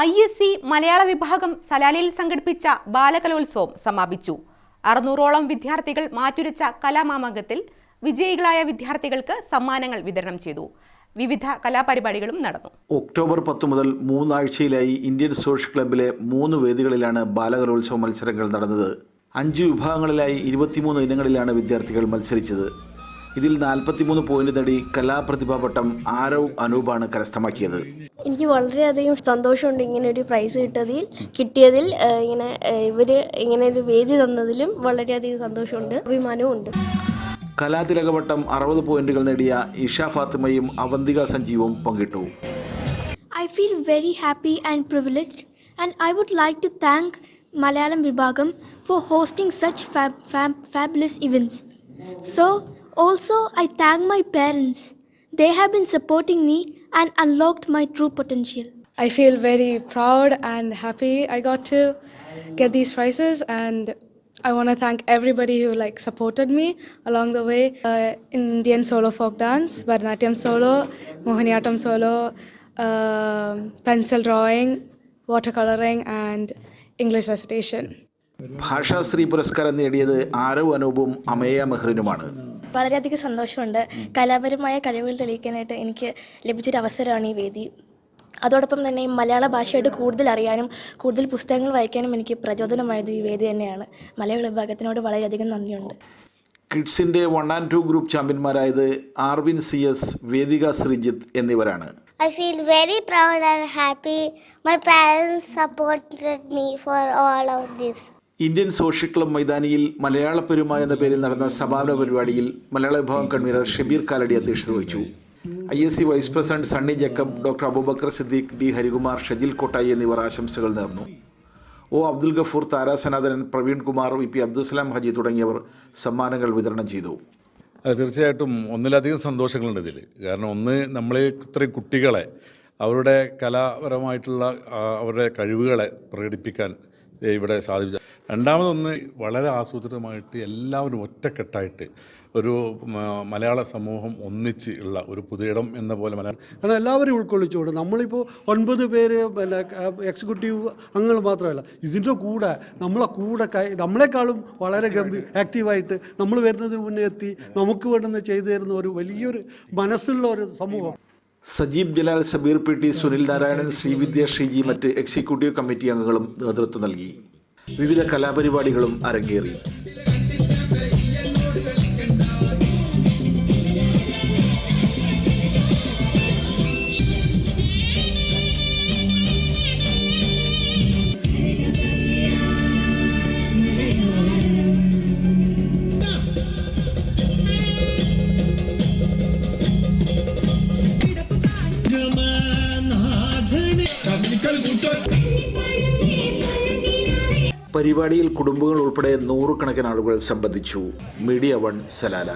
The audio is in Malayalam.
ഐ എസ് സി മലയാള വിഭാഗം സലാലയിൽ സംഘടിപ്പിച്ച ബാലകലോത്സവം സമാപിച്ചു. അറുന്നൂറോളം വിദ്യാർത്ഥികൾ മാറ്റുരച്ച കലാമാമകത്തിൽ വിജയികളായ വിദ്യാർത്ഥികൾക്ക് സമ്മാനങ്ങൾ വിതരണം ചെയ്തു. വിവിധ കലാപരിപാടികളും നടന്നു. ഒക്ടോബർ പത്ത് മുതൽ മൂന്നാഴ്ചയിലായി ഇന്ത്യൻ സോഷ്യൽ ക്ലബിലെ മൂന്ന് വേദികളിലാണ് ബാലകലോത്സവ മത്സരങ്ങൾ നടന്നത്. അഞ്ച് വിഭാഗങ്ങളിലായി ഇരുപത്തിമൂന്ന് ഇനങ്ങളിലാണ് വിദ്യാർത്ഥികൾ മത്സരിച്ചത്. ഇതിൽ നാൽപ്പത്തിമൂന്ന് പോയിന്റ് നേടി കലാപ്രതിഭാ പട്ടം ആരവ് അനൂപാണ് കരസ്ഥമാക്കിയത്. എനിക്ക് വളരെയധികം സന്തോഷമുണ്ട് ഇങ്ങനെ ഒരു പ്രൈസ് കിട്ടതിൽ. കിട്ടിയതിൽ ഇങ്ങനെ ഇവർ ഇങ്ങനെ ഒരു വേദി തന്നതിലും വളരെയധികം സന്തോഷമുണ്ട് അഭിമാനവും ഉണ്ട്. കലാതിലകവട്ടം അറുപത് പോയിന്റുകൾ നേടിയ ഇഷ ഫാത്തിമയും അവന്തിക സഞ്ജീവും പങ്കിട്ടു. I feel very happy and privilege and I would like to thank Malayalam വിഭാഗം for hosting such fabulous events so events. So, also, I thank my parents. They have been supporting me and unlocked my true potential. I feel very proud and happy I got to get these prizes and I want to thank everybody who like supported me along the way. Uh, Indian solo folk dance, Bharatanatyam solo, Mohiniyattam solo, uh, pencil drawing, watercoloring and English recitation. Bhashasree പുരസ്കാരം നേടിയത് ആരവ് അനൂപും അമേയ മെഹ്റിനുമാണ് വളരെയധികം സന്തോഷമുണ്ട്. കലാപരമായ കഴിവുകൾ തെളിയിക്കാനായിട്ട് എനിക്ക് ലഭിച്ചൊരു അവസരമാണ് ഈ വേദി. അതോടൊപ്പം തന്നെ ഈ മലയാള ഭാഷയായിട്ട് കൂടുതൽ അറിയാനും കൂടുതൽ പുസ്തകങ്ങൾ വായിക്കാനും എനിക്ക് പ്രചോദനമായത് ഈ വേദി തന്നെയാണ്. മലയാള വിഭാഗത്തിനോട് വളരെയധികം നന്ദിയുണ്ട്. കിഡ്സിന്റെ വൺ ആൻഡ് ടു ഗ്രൂപ്പ് ചാമ്പ്യന്മാരായത് ആർവിൻ സി എസ് വേദിക ശ്രീജിത്ത് എന്നിവരാണ്. I feel very proud and happy. My parents supported me for all of this. Indian social club മൈതാനിയിൽ മലയാള പെരുമ എന്ന പേരിൽ നടന്ന സമാപന പരിപാടിയിൽ മലയാള വിഭാഗം കൺവീനർ ഷബീർ കാലടി അധ്യക്ഷത വഹിച്ചു. I S C vice president Sunny Jacob doctor Aboobacker Siddique D Harikumar Shajil Kottayi എന്നിവർ ആശംസകൾ നേർന്നു. ഒ അബ്ദുൽ ഗഫൂർ താരാസനാഥനൻ പ്രവീൺ കുമാർ വി പി അബ്ദുസലാം ഹജി തുടങ്ങിയവർ സമ്മാനങ്ങൾ വിതരണം ചെയ്തു. തീർച്ചയായിട്ടും ഒന്നിലധികം സന്തോഷങ്ങളുണ്ട് ഇതിൽ കാരണം ഒന്ന് നമ്മൾ ഇത്രയും കുട്ടികളെ അവരുടെ കലാപരമായിട്ടുള്ള അവരുടെ കഴിവുകളെ പ്രകടിപ്പിക്കാൻ ഇവിടെ സാധിപ്പിച്ച രണ്ടാമതൊന്ന് വളരെ ആസൂത്രിതമായിട്ട് എല്ലാവരും ഒറ്റക്കെട്ടായിട്ട് ഒരു മലയാള സമൂഹം ഒന്നിച്ച് ഉള്ള ഒരു പുതിയിടം എന്ന പോലെ മലയാളം കാരണം എല്ലാവരും ഉൾക്കൊള്ളിച്ചുകൊണ്ട് നമ്മളിപ്പോൾ ഒൻപത് പേര് പിന്നെ എക്സിക്യൂട്ടീവ് അംഗങ്ങൾ മാത്രമല്ല ഇതിന്റെ കൂടെ നമ്മളെ കൂടെ കൈ നമ്മളെക്കാളും വളരെ ഗംഭീർ ആക്റ്റീവായിട്ട് നമ്മൾ വരുന്നതിന് മുന്നേ എത്തി നമുക്ക് വേണ്ടുന്ന ചെയ്തു തരുന്ന ഒരു വലിയൊരു മനസ്സുള്ള ഒരു സമൂഹം. സജീബ് ജലാൽ സബീർ പി ടി സുനിൽ നാരായണൻ ശ്രീവിദ്യ ശ്രീജി മറ്റ് എക്സിക്യൂട്ടീവ് കമ്മിറ്റി അംഗങ്ങളും നേതൃത്വം നൽകി. വിവിധ കലാപരിപാടികളും അരങ്ങേറി. പരിപാടിയിൽ കുടുംബങ്ങൾ ഉൾപ്പെടെ നൂറുകണക്കിന് ആളുകൾ സംബന്ധിച്ചു മീഡിയ വൺ സലാല.